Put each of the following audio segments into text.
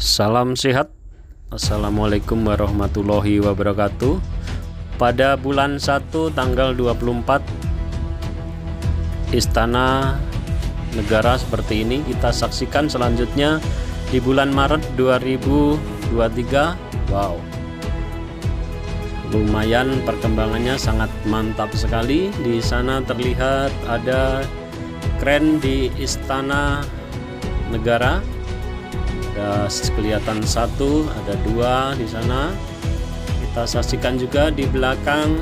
Salam sehat. Assalamualaikum warahmatullahi wabarakatuh. Pada bulan 1 tanggal 24 Istana Negara seperti ini kita saksikan selanjutnya di bulan Maret 2023. Wow. Lumayan perkembangannya sangat mantap sekali. Di sana terlihat ada keren di Istana Negara ada kelihatan satu ada dua di sana. Kita saksikan juga di belakang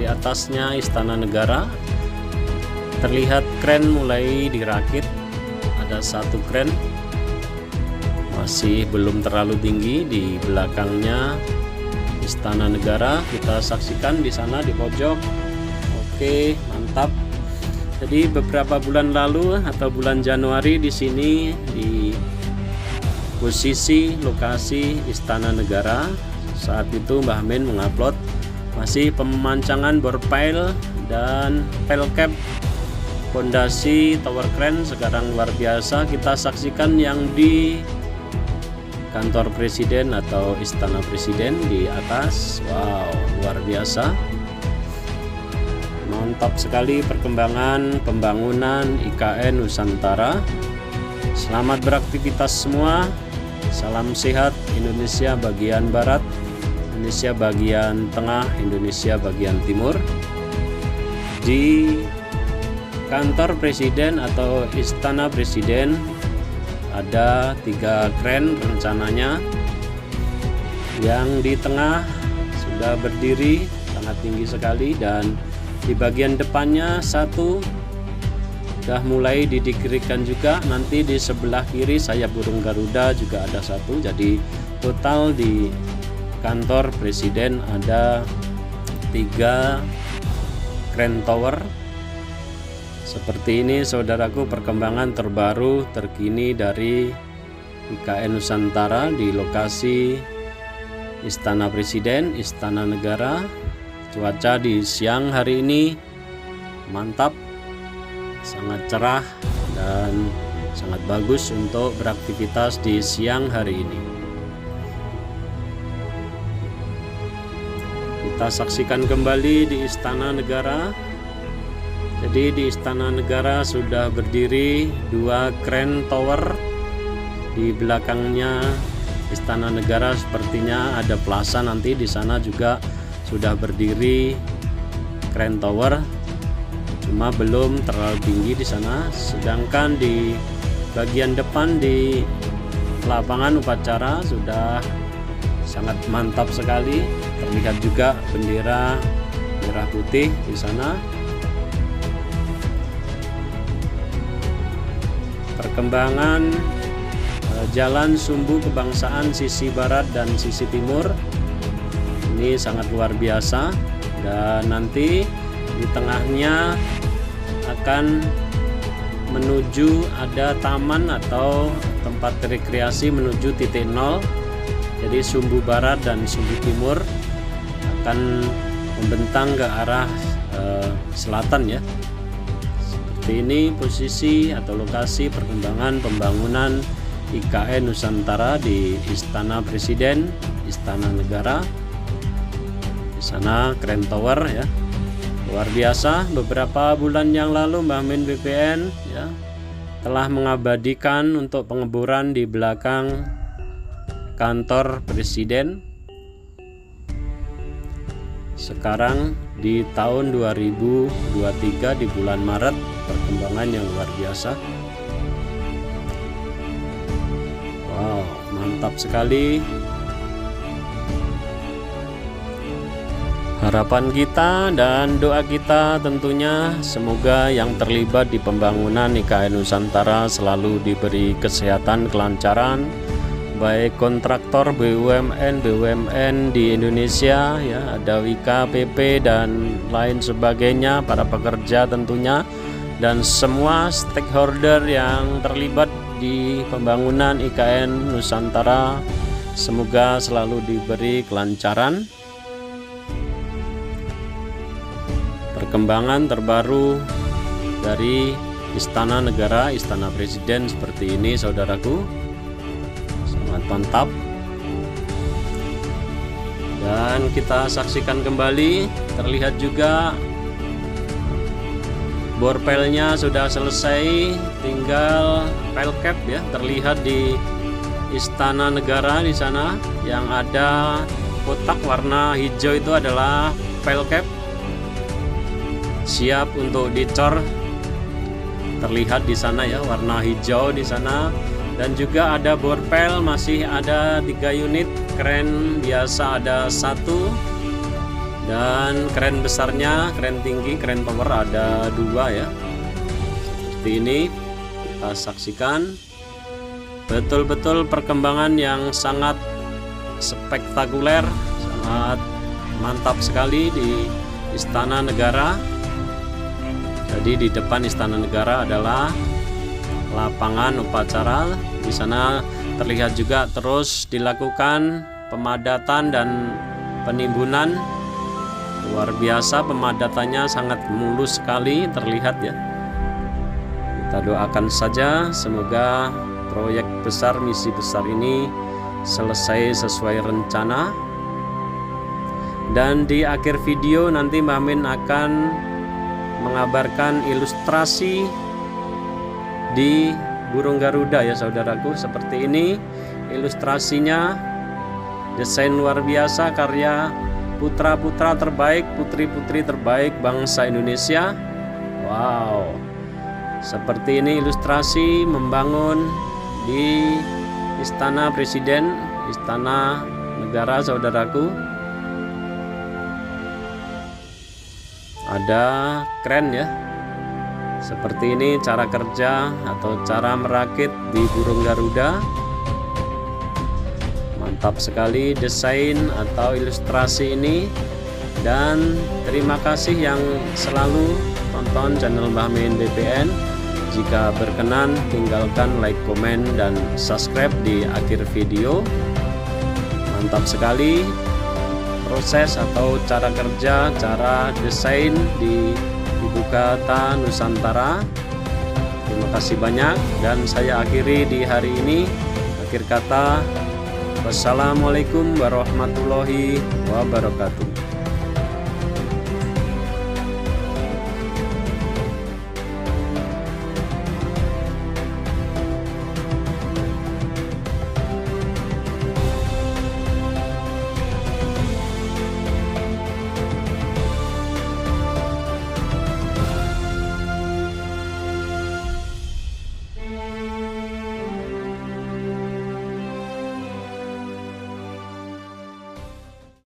di atasnya istana negara. Terlihat kren mulai dirakit. Ada satu kren. Masih belum terlalu tinggi di belakangnya istana negara. Kita saksikan di sana di pojok. Oke mantap. Jadi beberapa bulan lalu atau bulan Januari di sini di posisi lokasi Istana Negara. Saat itu Mbah Min mengupload. Masih pemancangan borpile dan pelcap fondasi tower crane sekarang luar biasa. Kita saksikan yang di kantor presiden atau istana presiden di atas. Wow luar biasa. Mantap sekali perkembangan pembangunan IKN Nusantara. Selamat beraktivitas semua salam sehat Indonesia bagian barat Indonesia bagian tengah Indonesia bagian timur. Di kantor presiden atau istana presiden ada tiga kren rencananya. Yang di tengah sudah berdiri sangat tinggi sekali dan di bagian depannya satu sudah mulai didikirikan juga. Nanti di sebelah kiri saya burung garuda juga ada satu. Jadi total di kantor presiden ada tiga kren tower. Seperti ini saudaraku perkembangan terbaru terkini dari IKN Nusantara di lokasi Istana Presiden, Istana Negara. Cuaca di siang hari ini mantap, sangat cerah dan sangat bagus untuk beraktivitas di siang hari ini. Kita saksikan kembali di Istana Negara. Jadi di Istana Negara sudah berdiri dua kren tower di belakangnya Istana Negara sepertinya ada plaza nanti di sana juga sudah berdiri crane tower cuma belum terlalu tinggi di sana. Sedangkan di bagian depan di lapangan upacara sudah sangat mantap sekali. Terlihat juga bendera merah putih di sana. Perkembangan eh, jalan sumbu kebangsaan sisi barat dan sisi timur. Ini sangat luar biasa. Dan nanti di tengahnya akan menuju ada taman atau tempat rekreasi menuju titik nol. Jadi sumbu barat dan sumbu timur akan membentang ke arah eh, selatan ya. Seperti ini posisi atau lokasi perkembangan pembangunan IKN Nusantara di Istana Presiden Istana Negara. Di sana keren tower ya luar biasa beberapa bulan yang lalu Mbah Min BPN ya telah mengabadikan untuk pengeboran di belakang kantor presiden. Sekarang di tahun 2023 di bulan Maret perkembangan yang luar biasa. Wow mantap sekali Harapan kita dan doa kita tentunya semoga yang terlibat di pembangunan IKN Nusantara selalu diberi kesehatan kelancaran baik kontraktor BUMN BUMN di Indonesia ya ada WIKA PP dan lain sebagainya para pekerja tentunya dan semua stakeholder yang terlibat di pembangunan IKN Nusantara semoga selalu diberi kelancaran perkembangan terbaru dari Istana Negara, Istana Presiden seperti ini saudaraku. Sangat mantap dan kita saksikan kembali terlihat juga borpelnya sudah selesai tinggal pel cap ya terlihat di istana negara di sana. Yang ada kotak warna hijau itu adalah pel cap siap untuk dicor. Terlihat di sana ya warna hijau di sana. Dan juga ada borpel masih ada tiga unit. Keren biasa ada satu. Dan keren besarnya keren tinggi keren power ada dua ya. Seperti ini kita saksikan. Betul-betul perkembangan yang sangat spektakuler sangat mantap sekali di Istana Negara jadi di depan Istana Negara adalah lapangan upacara. Di sana terlihat juga terus dilakukan pemadatan dan penimbunan. Luar biasa pemadatannya sangat mulus sekali terlihat ya. Kita doakan saja semoga proyek besar misi besar ini selesai sesuai rencana. Dan di akhir video nanti Mbak Min akan mengabarkan ilustrasi di burung garuda ya saudaraku seperti ini ilustrasinya desain luar biasa karya putra-putra terbaik, putri-putri terbaik bangsa Indonesia. Wow. Seperti ini ilustrasi membangun di Istana Presiden, Istana Negara saudaraku. Ada keren ya. Seperti ini cara kerja atau cara merakit di burung Garuda. Mantap sekali desain atau ilustrasi ini. Dan terima kasih yang selalu tonton channel Bahmin BPN jika berkenan tinggalkan like, komen, dan subscribe di akhir video. Mantap sekali proses atau cara kerja cara desain di Ibu Kota Nusantara. Terima kasih banyak dan saya akhiri di hari ini. Akhir kata Wassalamualaikum warahmatullahi wabarakatuh